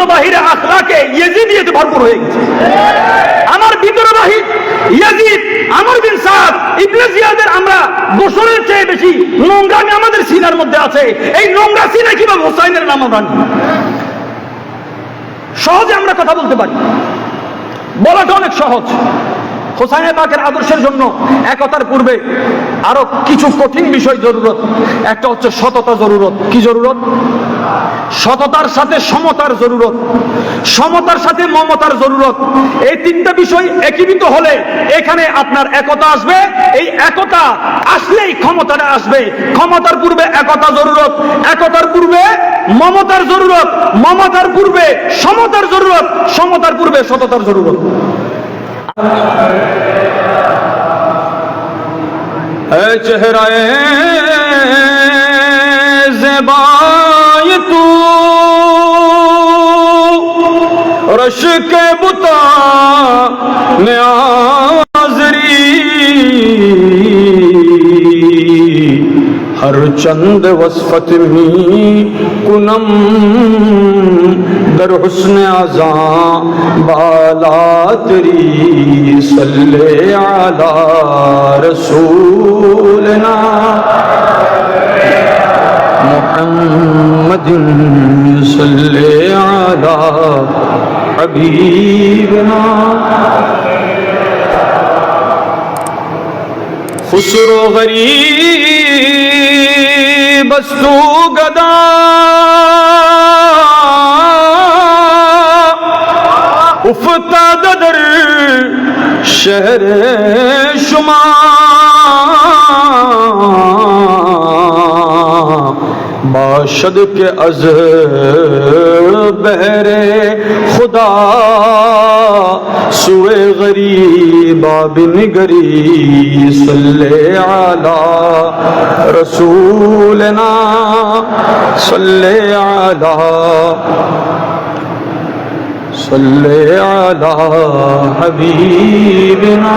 ভিতর বাহিরে আখলাকে তো ভরপুর হয়ে গেছে। আমার ভিতর বাহির ইয়াজিদ, আমর বিন সাদ, ইবনে জিয়াদের আমরা গোসলের চেয়ে বেশি নোংরামি আমাদের সিনার মধ্যে আছে। এই নোংরা সিনা কীভাবে হোসাইনের নাম আমরা? সহজে আমরা কথা বলতে পারি। বলাটা অনেক সহজ। হোসাইনে পাকের আদর্শের জন্য একতার পূর্বে আরও কিছু কঠিন বিষয় জরুরত। একটা হচ্ছে সততা জরুরত। কি জরুরত? সততার সাথে সমতার জরুরত। সমতার সাথে মমতার জরুরত। এই তিনটা বিষয় একীভূত হলে এখানে আপনার একতা আসবে। এই একতা আসলেই ক্ষমতাটা আসবে। ক্ষমতার পূর্বে একতা জরুরত। একতার পূর্বে মমতার জরুরত। মমতার পূর্বে সমতার জরুরত। সমতার পূর্বে সততার জরুরত। اے چہرہ زیبا تو رش کے بتا نیا چند وصفت می کنم در حسن ازاں بالا تری صلی علی رسولنا. محمد صلی علی حبیبنا. خسر و غریب استو گدا۔ افتاد در شهر شما باشد کے از بہرے خدا۔ سوئے غریب بن گری صلی علی رسولنا صلی علی صلی علی حبیبنا.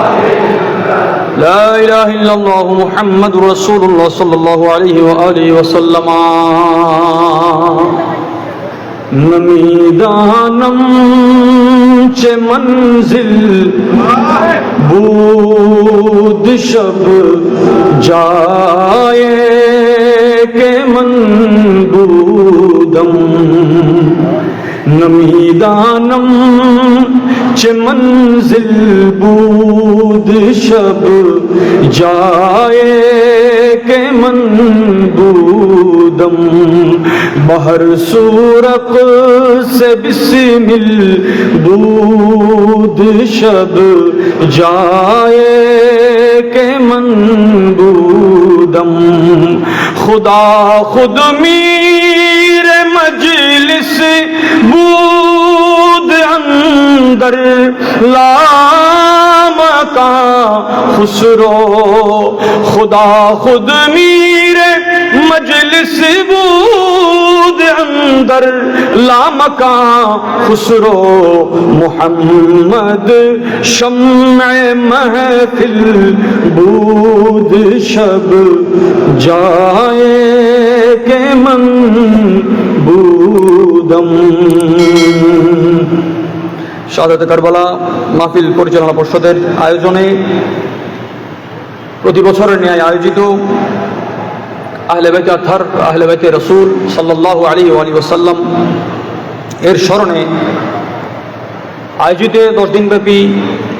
لا إله إلا الله محمد رسول الله صلى الله عليه وآله وسلم. نمیدانم چه منزل بود شب جائے که من بودم. نمیدانم چه منزل بود شب جائے که من بودم۔ بہر سورق سے بسمل بود شب جائے که من بودم۔ خدا خود میر مجلس بود اندر لام کا خسرو، خدا خود میر مجلس بود اندر لام کا خسرو، محمد شمع محفل بود شب جائے کہ من بودم۔ শাহাদাতে কারবালা মাহফিল পরিচালনা পর্ষদের আয়োজনে প্রতি বছরের ন্যায় আয়োজিত আহলে বাইতে আথার আহলে বাইতে রসুল সাল্লাহ আলী আলী ওসাল্লাম এর স্মরণে আয়োজিত দশ দিনব্যাপী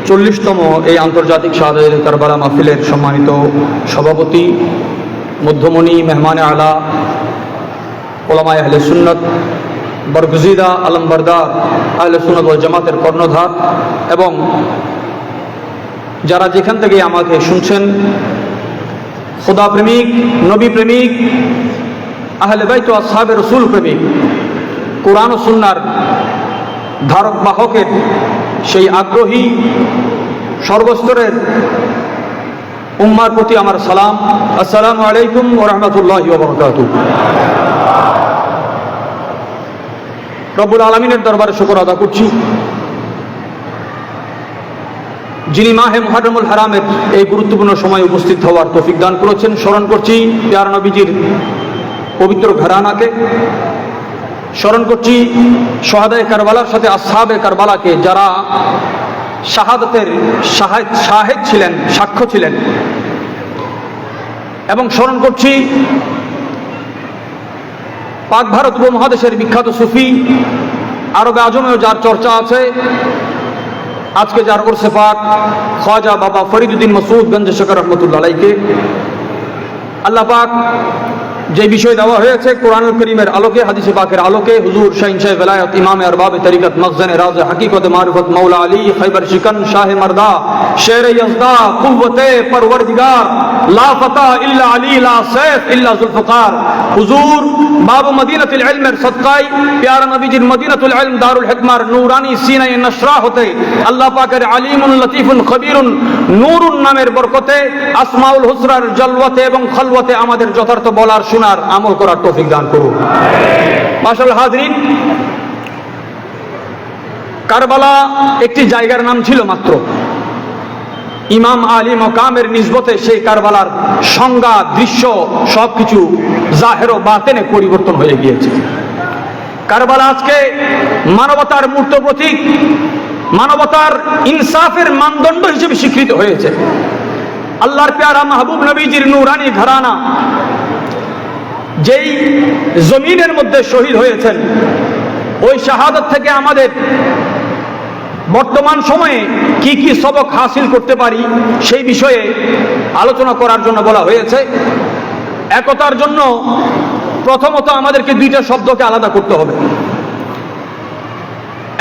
চল্লিশতম এই আন্তর্জাতিক শাহাদাত কারবালা মাহফিলের সম্মানিত সভাপতি, মধ্যমণি, মেহমানে আলা, ওলামায় আহলে সুন্নত বরগুজিদা, আলমবরদার, আহলে ওয়াল জামাতের কর্ণধার এবং যারা যেখান থেকে আমাকে শুনছেন খোদা প্রেমিক নবী প্রেমিক আহলে বাইত আসহাবে রসুল প্রেমিক কোরআন সুন্নার ধারক বাহকের সেই আগ্রহী সর্বস্তরের উম্মার প্রতি আমার সালাম। আসসালামু আলাইকুম ও রহমতুল্লাহ বরকাত রব্বুল আলমিনের দরবারে শুকর আদা করছি। যিনি মাহে মুহাররমুল হারামের এই গুরুত্বপূর্ণ সময় উপস্থিত হওয়ার তৌফিক দান করেছেন, স্মরণ করছি পিয়ার নবীজির পবিত্র ঘরানাকে। স্মরণ করছি সোহাদায় কারবালার সাথে আসহাবে কারবালাকে যারা শাহাদতের শাহেদ শাহেদ ছিলেন, সাক্ষ্য ছিলেন। এবং স্মরণ করছি পাক ভারত উপমহাদেশের বিখ্যাত সুফি, আরবে আজমেও যার চর্চা আছে। আজকে যার ওরসে পাক, খাজা বাবা ফরিদুদ্দিন মসুদ গঞ্জ শেখর রহমতুল্লাহকে আল্লাহ পাক যে বিষয় দেওয়া হয়েছে কোরআন করিমের আলোকে, হাদিসে পাকের আলোকে, হুজুর শাহিন শাহ বেলায়ত ইমামে আরবাব তরিকত মখজান রাজ, হকিকত মারুফত মৌলা আলী খৈবর শিকন, শাহ মর্দা শের ইজদা কুবতে পরওয়ারদিগার, লা ফাতা ইল্লা আলী, লা সাইফ ইল্লা জুলফকার। হুজুর বাব মদিনাতুল ইলমের সদকায়, প্যারা নবীজির মদিনাতুল ইলম দারুল হিকমার নূরানি সিনায়ে নশরা হতে, আল্লাহ পাকের আলিমুন লতিফুন খবীরুন নূরুন নামের বরকতে, আসমাউল হুসরার জলওয়াতে এবং খলওয়াতে আমাদের যথার্থ বলার শোনার আমল করার তৌফিক দান করুন। মাশাল হাজরিন, কারবালা একটি জায়গার নাম ছিল মাত্র। ইমাম আলী মকামের নিজবতে সেই কারবালার সংজ্ঞা, দৃশ্য সবকিছু জাহের ও বাতেনে পরিবর্তন হয়ে গিয়েছে। কারবালা আজকে মানবতার মূর্ত প্রতীক, মানবতার ইনসাফের মানদণ্ড হিসেবে স্বীকৃত হয়েছে। আল্লাহর পেয়ারা মাহবুব নবীজির নুরানি ঘরানা যেই জমিনের মধ্যে শহীদ হয়েছেন, ওই শাহাদত থেকে আমাদের বর্তমান সময়ে কি কি সবক হাসিল করতে পারি সেই বিষয়ে আলোচনা করার জন্য বলা হয়েছে। একতার জন্য প্রথমত আমাদেরকে দুইটা শব্দকে আলাদা করতে হবে।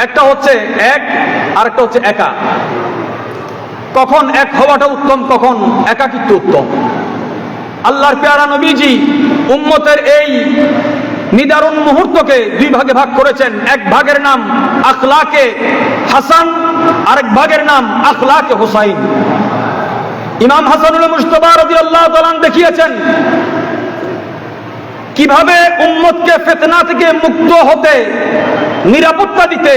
একটা হচ্ছে এক আর একটা হচ্ছে একা। কখন এক হওয়াটা উত্তম, কখন একাকিত্ব উত্তম। আল্লাহর পেয়ারা নবীজি উম্মতের এই নিদারুণ মুহূর্তকে দুই ভাগে ভাগ করেছেন। এক ভাগের নাম আখলাকে হাসান, আরেক ভাগের নাম আখলাকে হোসাইন। ইমাম হাসানুল মুস্তফা রবি আল্লাহ দেখিয়েছেন, কীভাবে উম্মতকে ফেতনা থেকে মুক্ত হতে, নিরাপত্তা দিতে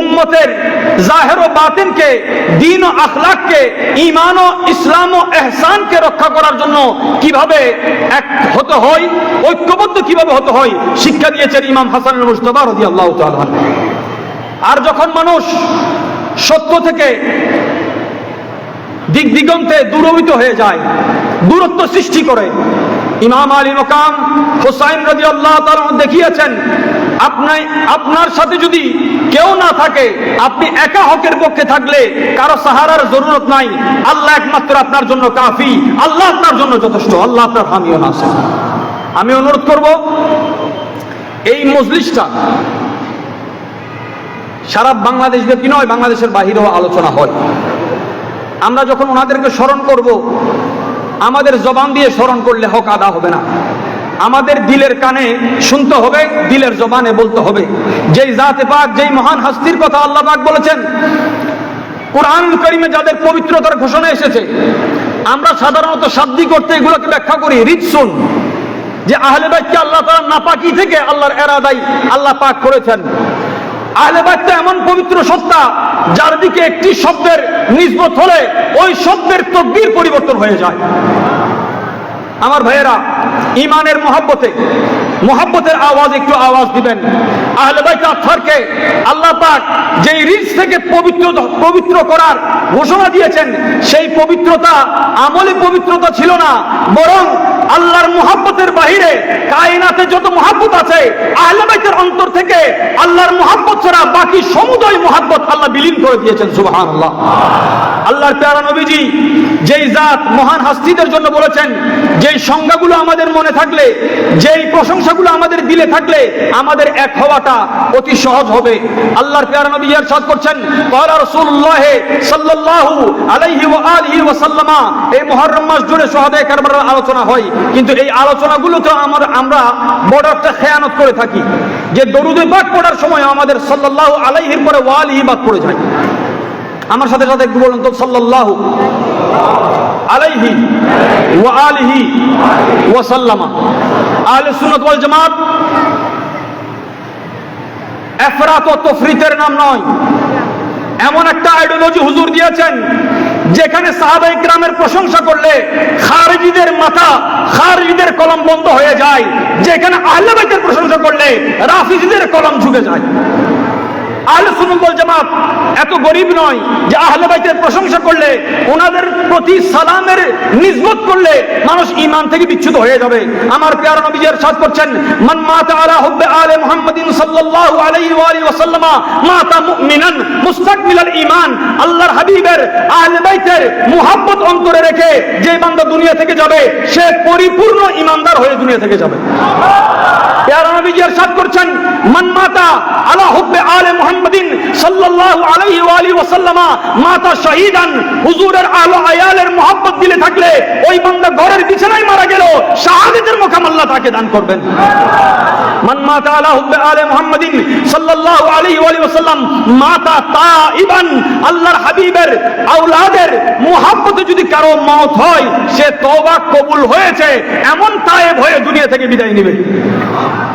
উম্মতের জাহের ও বাতিনকে, দিন ও আখলাককে ইমান ও ইসলাম ও এহসানকে রক্ষা করার জন্য কীভাবে এক হতে হয়, ঐক্যবদ্ধ কীভাবে হতে হয়, শিক্ষা দিয়েছেন ইমাম হাসান মুস্তফা রদি আল্লাহ আর যখন মানুষ সত্য থেকে দিক দিগন্তে দূরবিত হয়ে যায়, দূরত্ব সৃষ্টি করে, ইমাম আলী মকাম হোসাইন রাজি আল্লাহ দেখিয়েছেন আপনি, আপনার সাথে যদি কেউ না থাকে, আপনি একা হকের পক্ষে থাকলে কারও সাহারার জরুরত নাই। আল্লাহ একমাত্র আপনার জন্য কাফি, আল্লাহ আপনার জন্য যথেষ্ট, আল্লাহ আপনার হামিও না আমি অনুরোধ করব, এই মজলিসটা সারা বাংলাদেশ ব্যাপী নয়, বাংলাদেশের বাহিরেও আলোচনা হয়। আমরা যখন ওনাদেরকে স্মরণ করব, আমাদের জবান দিয়ে স্মরণ করলে হক আদা হবে না। আমাদের দিলের কানে শুনতে হবে, দিলের জবানে বলতে হবে। যেই জাতে পাক, যেই মহান হাস্তির কথা আল্লাহ পাক বলেছেন, কোরআন করিমে যাদের পবিত্রতার ঘোষণা এসেছে, আমরা সাধারণত সাদ্দি করতে এগুলোকে ব্যাখ্যা করি রিৎসুন যে আহলে বাইতকে আল্লাহ তাআলা নাপাকি থেকে আল্লাহর এরাদাই আল্লাহ পাক করেছেন। আহলে বাইত এমন পবিত্র সত্তা, যার দিকে একটি শব্দের নিসবত হলে ওই শব্দের তকদির পরিবর্তন হয়ে যায়। আমার ভাইয়েরা ইমানের মহাব্বতে মহাব্বতের আওয়াজ, একটু আওয়াজ দিবেন। আহলে বাইত আত্মারকে আল্লাহ পাক যেই রিজ থেকে পবিত্র পবিত্র করার ঘোষণা দিয়েছেন, সেই পবিত্রতা আমলে পবিত্রতা ছিল না, বরং আল্লাহর মুহাব্বতের বাহিরে কায়নাতে যত মুহাব্বত আছে, আহলে বাইতের অন্তর থেকে আল্লাহর মুহাব্বত ছাড়া বাকি সমুদয় মুহাব্বত আল্লাহ বিলীন করে দিয়েছেন, সুবহানাল্লাহ। আল্লাহর প্যারা নবীজি যেই জাত মহান হাস্তিদের জন্য বলেছেন, যেই সংজ্ঞাগুলো আমাদের মনে থাকলে, যেই প্রশংসা সমস্যাগুলো আমাদের দিলে থাকলে আমাদের এক হওয়াটা অতি সহজ হবে। আল্লাহর পেয়ারা নবী ইরশাদ করছেন, ক্বালা রাসূলুল্লাহ সাল্লাল্লাহু আলাইহি ওয়া আলিহি ওয়া সাল্লামা। এই মুহররম মাস জুড়ে সোহাদায়ে কারবালার আলোচনা হয়। কিন্তু এই আলোচনাগুলো তো আমার, আমরা একটা খেয়ানত করে থাকি। যে দরুদে পাক পড়ার সময় আমাদের সাল্লাল্লাহু আলাইহির পরে ওয়া আলিহি বাদ পড়ে যায়। আমার সাথে সাথে একটু বলুন তো, সাল্লাল্লাহু আলাইহি ওয়া আলিহি ওয়া সাল্লামা। আহলে সুনত ওয়াল জামাত। এফরাত ও তফরিতের নাম নয়। এমন একটা আইডিওলজি হুজুর দিয়েছেন, যেখানে সাহাবা ইকরামের প্রশংসা করলে খারিজিদের মাথা, খারিজিদের কলম বন্ধ হয়ে যায়। যেখানে আহলে বাইতের প্রশংসা করলে রাফিজিদের কলম ঝুঁকে যায়। আহলে ওয়াল জামাত এত গরিব নয় যে আহলে বাইতের প্রশংসা করলে, ওনাদের প্রতি সালামের করলে মানুষ ঈমান থেকে বিচ্যুত হয়ে যাবে। আমার করছেন, মান মাতা আলা হুব্বে আলে মুহাম্মাদিন সাল্লাল্লাহু আলাইহি ওয়া আলিহি মাতা মুমিনান মুস্তাকমিলাল আল্লাহর হাবিবের আহলে বাইতের মুহাব্বত অন্তরে রেখে যে বান্দা দুনিয়া থেকে যাবে, সে পরিপূর্ণ ঈমানদার হয়ে দুনিয়া থেকে যাবে। মাতা মাতা মাতা মাতা যদি কারও মওত হয়, সে তওবা কবুল হয়েছে, এমন তায়েব হয়ে দুনিয়া থেকে বিদায় নেবে।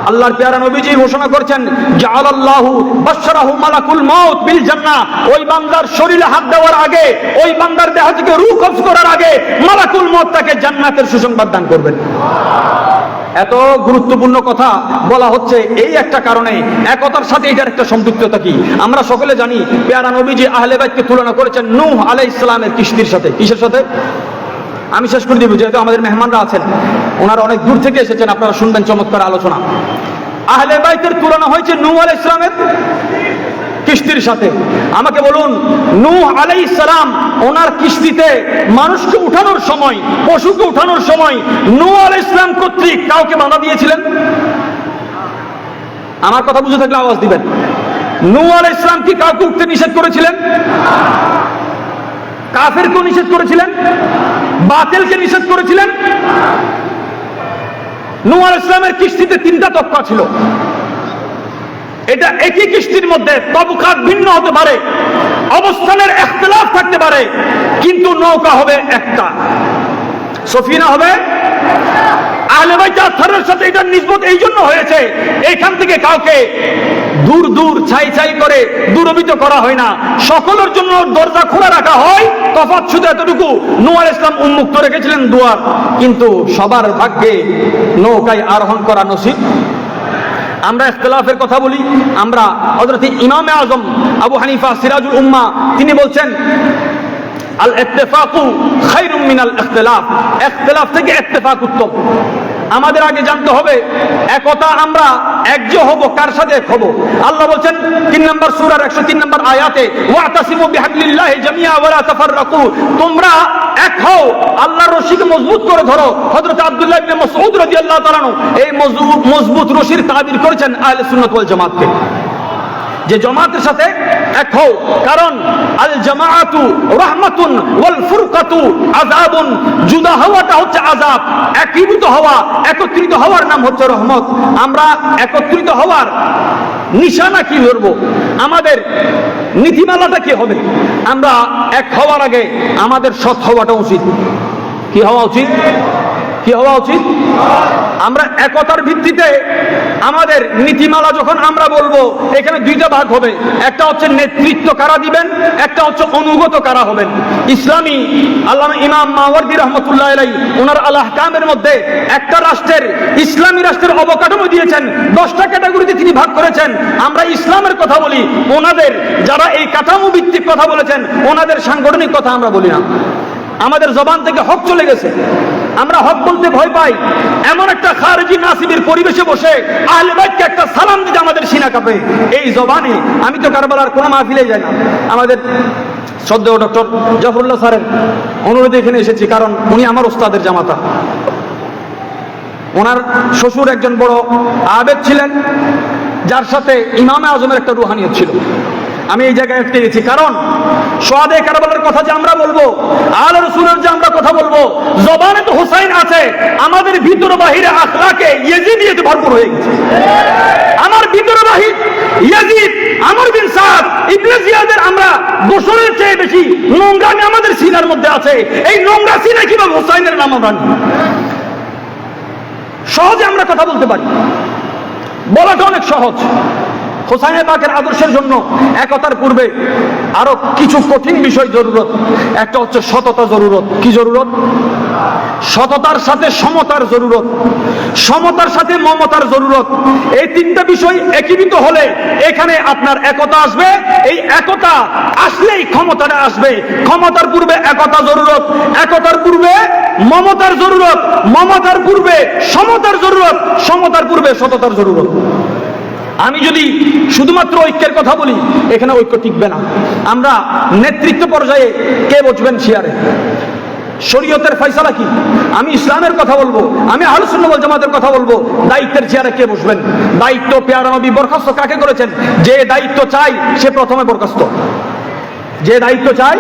আল্লাহর পেয়ারা নবীজি ঘোষণা করছেন, জাআলাল্লাহু বাশশারাহু মালাকুল মাউত বিল জান্নাহ। ওই বান্দার শরীরে হাত দেওয়ার আগে, ওই বান্দার দেহ থেকে রূহ কবজ করার আগে মালাকুল মাউত তাকে জান্নাতের সুসংবাদ দান করবেন। এত গুরুত্বপূর্ণ কথা বলা হচ্ছে এই একটা কারণে। একতার সাথে এটার একটা সম্পৃক্ততা কি? আমরা সকলে জানি, পেয়ারা নবীজি আহলে বাইতকে তুলনা করেছেন নূহ আলাইহিস সালামের কিস্তির সাথে। কিসের সাথে? আমি শেষ করে দিব, যেহেতু আমাদের মেহমানরা আছেন। ওনারা অনেক দূর থেকে এসেছেন, আপনারা শুনবেন চমৎকার আলোচনা। আহলে বাইতের তুলনা হয়েছে নূহ আলাইহিস সালামের কিস্তির সাথে। আমাকে বলুন, নূহ আলাইহিস সালাম ওনার কিস্তিতে মানুষকে উঠানোর সময়, পশুকে উঠানোর সময় নূহ আলাইহিস ইসলাম কর্তৃক কাউকে বাধা দিয়েছিলেন? আমার কথা বুঝে থাকলে আওয়াজ দিবেন। নূহ আলাইহিস সালাম কি কাউকে উঠতে নিষেধ করেছিলেন? কাফেরকেও নিষেধ করেছিলেন? বাতিলকে নিষেধ করেছিলেন? নূহ আলাইহিস সালামের কিস্তিতে তিনটা তক্কা ছিল। এটা একই কিস্তির মধ্যে তবকাত ভিন্ন হতে পারে, অবস্থানের এখতলাফ থাকতে পারে, কিন্তু নৌকা হবে একটা। সফিনা হবে, আহলে আথারের সাথে এটার নিসবত এই জন্য হয়েছে এখান থেকে কাউকে দূর দূর ছাই ছাই করে দূরবিত করা হয় না। সকলের জন্য দরজা খোলা রাখা হয়। তফাৎ শুধু এতটুকু। নোয়ার ইসলাম উন্মুক্ত রেখেছিলেন দুয়ার। কিন্তু সবার ভাগ্যে নৌকায় আরোহণ করা নসিব। আমরা ইখতলাফের কথা বলি। আমরা হজরত ইমামে আজম, আবু হানিফা, সিরাজুল উম্মা, তিনি বলছেন আল ইত্তেফাকু খায়রুম মিনাল ইখতিলাফ। ইখতিলাফ থেকে ইত্তেফাক উত্তম। আমাদের আগে জানতে হবে, একতা আমরা, একজ হব, কার সাথে হব? আল্লাহ বলছেন, তিন নম্বর সূরার 103 নম্বর আয়াতে তোমরা এক হও, আল্লাহর রশিকে মজবুত করে ধরো। হযরত আব্দুল্লাহ ইবনে মাসউদ রাদিয়াল্লাহু তাআলা এই মজবুত রশির তাবির করেছেন আহলে সুন্নাত ওয়াল জামাতকে। যে জমাতের সাথে এক হও। কারণ আল জামাআতু রাহমাতুন ওয়াল ফুরকাতু আযাবুন। জুদা হওয়াটা হচ্ছে আযাব। একীভূত হওয়া, একত্রিত হওয়ার নাম হচ্ছে রহমত। আমরা একত্রিত হওয়ার নিশানা কি ধরবো? আমাদের নীতিমালাটা কি হবে? আমরা এক হওয়ার আগে আমাদের সৎ হওয়াটা উচিত। কি হওয়া উচিত? কি হওয়া উচিত? আমরা একতার ভিত্তিতে আমাদের নীতিমালা যখন আমরা বলব, এখানে দুইটা ভাগ হবে। একটা হচ্ছে নেতৃত্ব কারা দিবেন, একটা হচ্ছে অনুগত কারা হবেন। ইসলামী আল্লাহ ইমাম মাওয়ার্দি রহমতুল্লাহ আলাই ওনার আল্লাহ কামের মধ্যে একটা রাষ্ট্রের, ইসলামী রাষ্ট্রের অবকাঠামো দিয়েছেন, দশটা ক্যাটাগরিতে তিনি ভাগ করেছেন। আমরা ইসলামের কথা বলি, ওনাদের যারা এই কাঠামো ভিত্তিক কথা বলেছেন, ওনাদের সাংগঠনিক কথা আমরা বলি না। আমাদের জবান থেকে হক চলে গেছে। আমরা হক বলতে ভয় পাই। এমন একটা খারেজি নাসিবের পরিবেশে বসে আহলে বাইতকে একটা সালাম দিতে আমাদের সিনা কাঁপে। এই জবানে আমি তো কারবালার কোনো মাহফিলে যাই না। আমাদের শ্রদ্ধেয় ডক্টর জাফরুল্লাহ স্যারের অনুরোধে এখানে এসেছি, কারণ উনি আমার ওস্তাদের জামাতা। ওনার শ্বশুর একজন বড় আবেদ ছিলেন, যার সাথে ইমামে আজমের একটা রুহানিয়ত ছিল। আমি এই জায়গায় আটকে গেছি। কারণ সোয়াদে কারবালের কথা যে আমরা বলব, আল রসুলের যে আমরা কথা বলব, জবানে তো হুসাইন আছে, আমাদের ভিতর বাহিরে আখলাকে ইয়েজিদ ইয়েতে ভরপুর হয়ে গেছে। আমার ভিতর বাহির ইয়াজিদ বিন সাদ, ইবনে জিয়াদের আমরা গোসলের চেয়ে বেশি নোংরামি আমাদের সিনার মধ্যে আছে। এই নোংরা সিনা কীভাবে হুসাইনের নাম আমরা সহজে আমরা কথা বলতে পারি। বলাটা অনেক সহজ। হোসাইনে পাকের আদর্শের জন্য একতার পূর্বে আরও কিছু কঠিন বিষয় জরুরত। একটা হচ্ছে সততা জরুরত। কি জরুরত? সততার সাথে সমতার জরুরত। সমতার সাথে মমতার জরুরত। এই তিনটা বিষয় একীভূত হলে এখানে আপনার একতা আসবে। এই একতা আসলেই ক্ষমতাটা আসবে। ক্ষমতার পূর্বে একতা জরুরত। একতার পূর্বে মমতার জরুরত। মমতার পূর্বে সমতার জরুরত। সমতার পূর্বে সততার জরুরত। আমি যদি শুধুমাত্র ঐক্যের কথা বলি, এখানে ঐক্য টিকবে না। আমরা নেতৃত্ব পর্যায়ে কে বসবেন চেয়ারে শরীয়তের ফয়সালা কি? আমি ইসলামের কথা বলব, আমি আলোচনা জামাতের কথা বলব, দায়িত্বের চেয়ারে কে বসবেন? দায়িত্ব পেয়ারা নবী বরখাস্ত কাকে করেছেন? যে দায়িত্ব চাই, সে প্রথমে বরখাস্ত। যে দায়িত্ব চাই,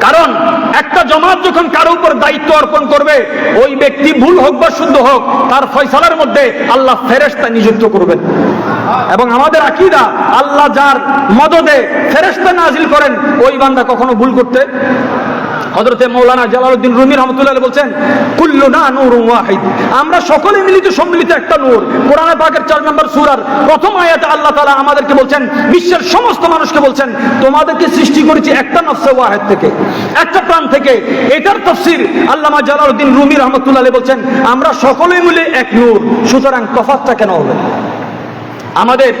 কারণ একটা জমাত যখন কারও উপর দায়িত্ব অর্পণ করবে, ওই ব্যক্তি ভুল হোক বা শুদ্ধ হোক, তার ফয়সালার মধ্যে আল্লাহ ফেরেস্তা নিযুক্ত করবেন। এবং আমাদের আকিদা, আল্লাহ যার মদদে ফেরেস্তা নাজিল করেন, ওই বান্দা কখনো ভুল করতে? হজরতে মৌলানা জালালউদ্দিন রুমি রহমতুল্লাহ বলছেন, কুল্লু না নূর ওয়াহিদ। আমরা সকলে মিলিত সম্মিলিত একটা নূর। কোরআনে পাকের চার নম্বর সূরার প্রথম আয়াতে আল্লাহ তাআলা আমাদেরকে বলছেন, বিশ্বের সমস্ত মানুষকে বলছেন, তোমাদেরকে সৃষ্টি করেছি একটা নফসে ওয়াহিদ থেকে, একটা প্রাণ থেকে। এটার তফসির আল্লামা জালালউদ্দিন রুমি রহমতুল্লাহ বলছেন, আমরা সকলে মিলে এক নূর, সুতরাং তফাতটা কেন হবে? আমাদের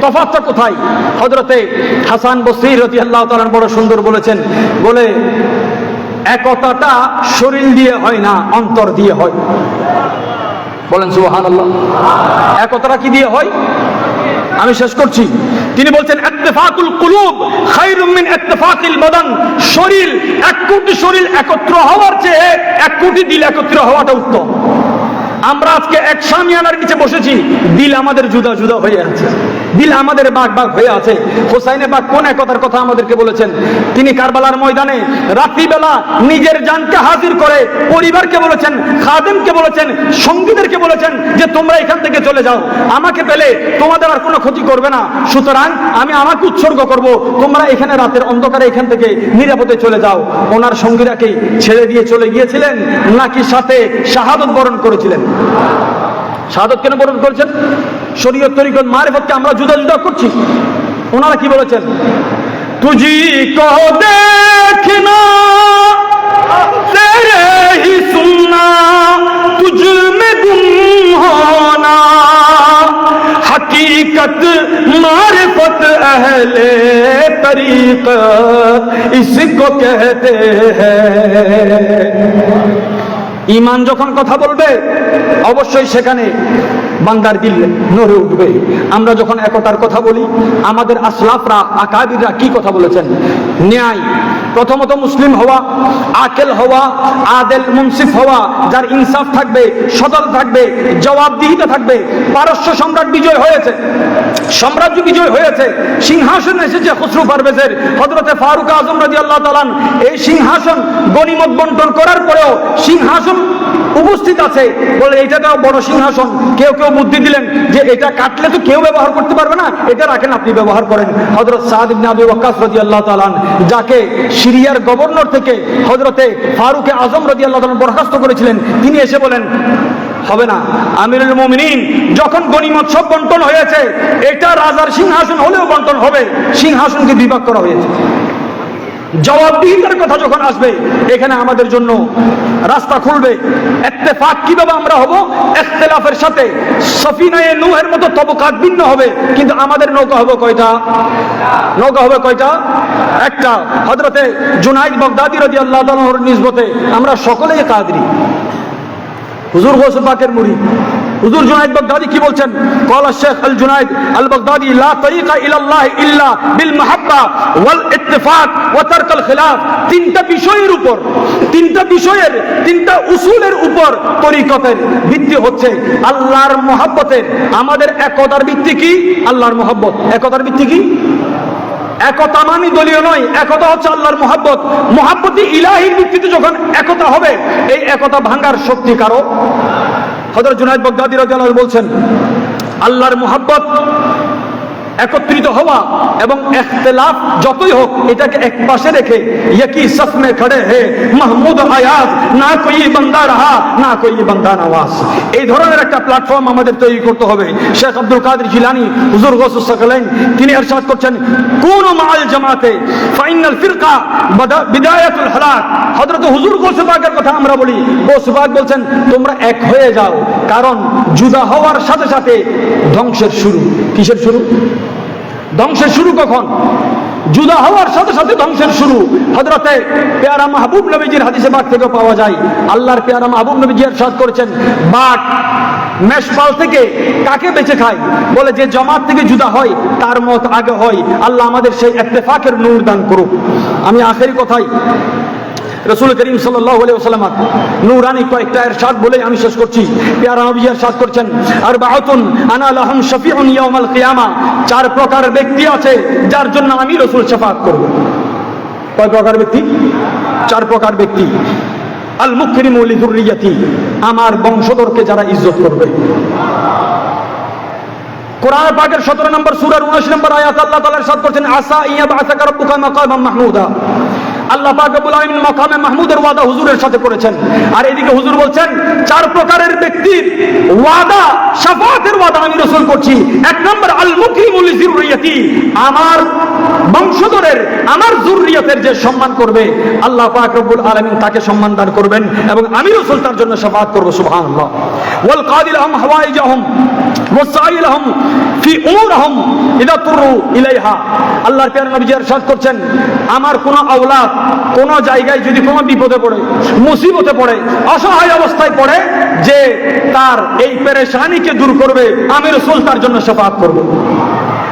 তফাতটা কোথায়? হজরতে হাসান বসির রতি আল্লাহ তালান বড় সুন্দর বলেছেন, বলে, একতাটা শরীর দিয়ে হয় না, অন্তর দিয়ে হয়। বলেন সুবহান আল্লাহ একতাটা কি দিয়ে হয়? আমি শেষ করছি। তিনি বলছেন, ইত্তেফাকুল কুলুব খায়রুম ইত্তেফাকিল বাদান। শরীর, এক কোটি শরীর একত্র হওয়ার চেয়ে এক কোটি দিল একত্র হওয়াটা উত্তম। আমরা আজকে এক সামিয়ানার নিচে বসেছি। দিল আমাদের জুদা জুদা হয়ে আছে। দিল আমাদের বাঘ বাঘ হয়ে আছে। হোসাইনে বাঘ কোন একতার কথা আমাদেরকে বলেছেন? তিনি কারবালার ময়দানে রাত্রিবেলা নিজের জানকে হাজির করে পরিবারকে বলেছেন, খাদেমকে বলেছেন, সঙ্গীদেরকে বলেছেন যে তোমরা এখান থেকে চলে যাও। আমাকে পেলে তোমাদের আর কোনো ক্ষতি করবে না। সুতরাং আমি আমাকে উৎসর্গ করব। তোমরা এখানে রাতের অন্ধকারে এখান থেকে নিরাপদে চলে যাও। ওনার সঙ্গীরা কি ছেড়ে দিয়ে চলে গিয়েছিলেন, নাকি সাথে শাহাদত বরণ করেছিলেন? শাহাদত কেন বরণ করেছেন? শরীয়ত তরিকত মারেফতকে আমরা জুদা জুদা করছি। ওনারা কি বলেছেন? তুজি কহ দেখনা তেরে হি তুজ মে গুম হোনা হকীকত মারিফত اہلে طریقت اس کو کہتے ہیں ইমান যখন কথা বলবে, অবশ্যই সেখানে বান্দার দিল নড়ে উঠবে। আমরা যখন একতার কথা বলি, আমাদের আসলাফরা, আকাবিররা কি কথা বলেছেন? ন্যায় প্রথমত মুসলিম হওয়া, আকেল হওয়া, আদেল, মুন্সিফ হওয়া, যার ইনসাফ থাকবে, সদল থাকবে, জবাবদিহিতা থাকবে, পারস্য সম্রাট বিজয় হয়েছে। সাম্রাজ্য বিজয় হয়েছে। সিংহাসন এসেছে খসরু পারভেজের হজরতে ফারুক আজম রাজি আল্লাহ তালান এই সিংহাসন গণিমত বন্টন করার পরেও সিংহাসন উপস্থিত আছে। বলে এটাটাও বড় সিংহাসন। কেউ কেউ বুদ্ধি দিলেন যে, এটা কাটলে তো কেউ ব্যবহার করতে পারবে না। এটা রাখেন, আপনি ব্যবহার করেন। হজরত সাদ ইবনে আবি ওয়াক্কাস রাদিয়াল্লাহু তাআলা যাকে সিরিয়ার গভর্নর থেকে হজরতে ফারুকে আজম রাদিয়াল্লাহু তাআলা বরখাস্ত করেছিলেন, তিনি এসে বলেন, হবে না। আমিরুল মুমিনিন, যখন গনিমত সব বন্টন হয়েছে, এটা রাজার সিংহাসন হলেও বন্টন হবে। সিংহাসনকে বিভাগ করা হয়েছে। জবাবদিহিতার কথা যখন আসবে, এখানে আমাদের জন্য রাস্তা খুলবে। এত্তেফাক কীভাবে আমরা হব? এখতেলাফের সাথে। সফিনায়ে নূহের মতো তবকাত ভিন্ন হবে। কিন্তু আমাদের নৌকা হবে কয়টা? নৌকা হবে কয়টা? একটা হজরতে জুনাইদ বগদাদি রাজি আল্লাহ নিসবতে আমরা সকলেই কাদরি। হুজুর গোসল পাকের মুড়ি। হুজুর জুনাইদ বাগদাদি কি বলছেন? কলা শেখ আল জুনাইদ আল বাগদাদি লা তরিকা ইলাল্লাহ ইল্লা বিল মাহাব্বা ওয়াল ইত্তেফাক ওয়া তারকাল খিলাফ। তিনটা বিষয়ের উপর, তিনটা বিষয়ের, তিনটা উসুলের উপর তরিকতের ভিত্তি হচ্ছে আল্লাহর মহাব্বতের। আমাদের একতার ভিত্তি কি? আল্লাহর মহাব্বত। একতার ভিত্তি কি? একতা মানি দলীয় নয়, একতা হচ্ছে আল্লাহর মহাব্বত। মোহাব্বতি ইলাহির ভিত্তিতে যখন একতা হবে, এই একতা ভাঙ্গার শক্তি কারও? হজরত জুনাইদ বগদাদি রাদিয়াল্লাহু বলছেন আল্লাহর মহাব্বত একত্রিত হওয়া এবং এখতলাফ যতই হোক, এটাকে এক পাশে রেখে একই সফ খড়ে হে মাহমুদ আয়াজ, না কই বান্দা রাহা, না কই বান্দা নওয়াজ। এই ধরনের একটা প্ল্যাটফর্ম আমাদের তৈরি করতে হবে। শেখ আব্দুল কাদের জিলানি, হুজুর গোসু সকলেন তিনি ارشاد করছেন, কোন মাল জামাতে ফাইনাল ফিরকা বিদায়াতুল হালাক। হযরত হুজুর গোসবাগের কথা আমরা বলি। গোসবাগ বলছেন, তোমরা এক হয়ে যাও, কারণ জুদা হওয়ার সাথে সাথে ধ্বংসের শুরু। কিসের শুরু? ধ্বংসের শুরু কখন? জুদা হওয়ার সাথে সাথে ধ্বংসের শুরু। হজরতে পেয়ারা মাহবুব নবীজির হাদিসে বাঘ থেকে পাওয়া যায়। আল্লাহর পেয়ারা মাহবুব নবীজি এরশাদ করেছেন, বাঘ মেষপাল থেকে কাকে বেঁচে খায়? বলে যে জমাত থেকে জুদা হয়, তার মত আগে হয়। আল্লাহ আমাদের সেই এত্তেফাকের নূর দান করুক। আমি আখেরি কথাই রসুল করিম সাল্লাম নুরানি কয়েকটা এরশাদ বলে আমি শেষ করছি। পেয়ারা করছেন। আর বাহাতুন আনা লাহুম শফিউন ইয়াউমাল কিয়ামা। চার প্রকার ব্যক্তি আছে যার জন্য আমি রসুল শাফাত করব। কয় প্রকার ব্যক্তি? চার প্রকার ব্যক্তি। আল মুকরিমু লিযুররিয়াতি। আমার বংশধরকে যারা ইজ্জত করবে। কোরআন পাকের 17 নম্বর সূরার 19 নম্বর আয়াত আল্লাহ তাআলা ইরশাদ করছেন, আসা ইয়া বা'সাকা রাব্বুকা মাকামান মাহমুদা। আল্লাহ পাক রব্বুল আলামিন মাকামে মাহমুদের ওয়াদা হুজুরের সাথে করেছেন। আর এদিকে হুজুর বলছেন, চার প্রকারের ব্যক্তির ওয়াদা শাফাতের ওয়াদা আমি রসুল করছি। এক নম্বর আল মুকরিমুল যুররিয়াতি আমার বংশধরের, আমার যুররিয়াতের যে সম্মান করবে, আল্লাহ পাক আলামিন তাকে সম্মান দান করবেন এবং আমি রাসূল তার জন্য শাফাত করব, সুবহানাল্লাহ। ওয়াল কাদিল আহম হাওয়াইজাহুম আমার কোন কোন জায়গায় যদি বিপদে পড়ে, মুসিবতে পড়ে, অসহায় অবস্থায় পড়ে, যে তার এই পেরেশানিকে দূর করবে, আমি রসুল তার জন্য শফাত করব।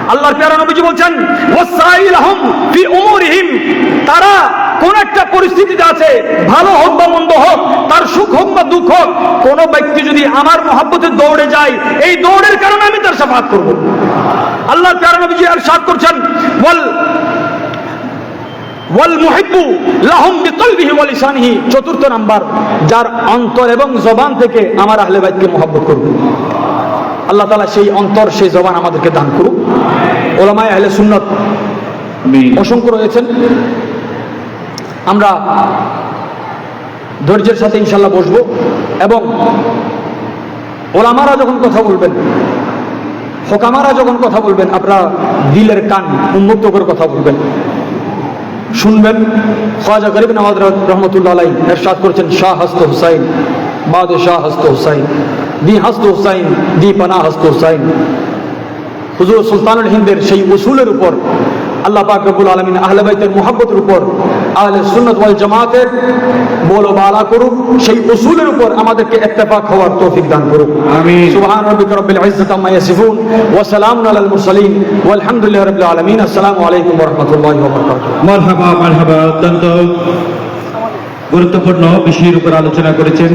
আল্লাহর প্যারা নবীজি বলছেন তারা কোন একটা পরিস্থিতিতে আছে ভালো হোক বা মন্দ হোক তার সুখ হোক বা দুঃখ হোক কোন ব্যক্তি যদি আমার মহাব্বতে দৌড়ে যায় এই দৌড়ের কারণে আমি তার সাফাত করব। আল্লাহ প্যারা নবীজি আর সাত করছেন বল চতুর্থ নাম্বার যার অন্তর এবং জবান থেকে আমার আহলে বাইতকে মহব্বত করবে। আল্লাহ তাআলা সেই অন্তর সেই জবান আমাদেরকে দান করুক। ওলামায়ে আহলে সুন্নাত অসংখ্য রয়েছেন। আমরা ধৈর্যের সাথে ইনশাল্লাহ বসবো এবং ওলামারা যখন কথা বলবেন, হোকামারা যখন কথা বলবেন, আপনারা দিলের কান উন্মুক্ত করে কথা বলবেন। শুনবেন খাজা গরিব নওয়াজ রহমতুল্লাহ আলাই এরশাদ করেছেন শাহ হস্ত হুসাইন, বাদ শাহ হস্ত হুসাইন দি হস্ত হুসাইন দি পানা হস্ত হুসাইন। হুজুর সুলতানুল হিন্দের সেই উসুলের উপর আল্লাহ পাক রব্বুল আলামিন আহলে বাইতের মুহাব্বতের উপর আহলে সুন্নাত ওয়াল জামাতের বলো বালা করুক সেই উসুলের উপর আমাদেরকে ইত্তেফাক হওয়ার তৌফিক দান করুক আমিন। সুবহান রাব্বিকা রব্বিল ইজ্জাতি আম্মা ইয়াসিফুন ওয়া সালামুন আলাল মুরসালিন ওয়ালহামদুলিল্লাহি রাব্বিল আলামিন আসসালামু আলাইকুম ওয়া রাহমাতুল্লাহি ওয়া বারাকাতুহু মারহাবা মারহাবা অত্যন্ত গুরুত্বপূর্ণ বিষয়ের উপর আলোচনা করেছেন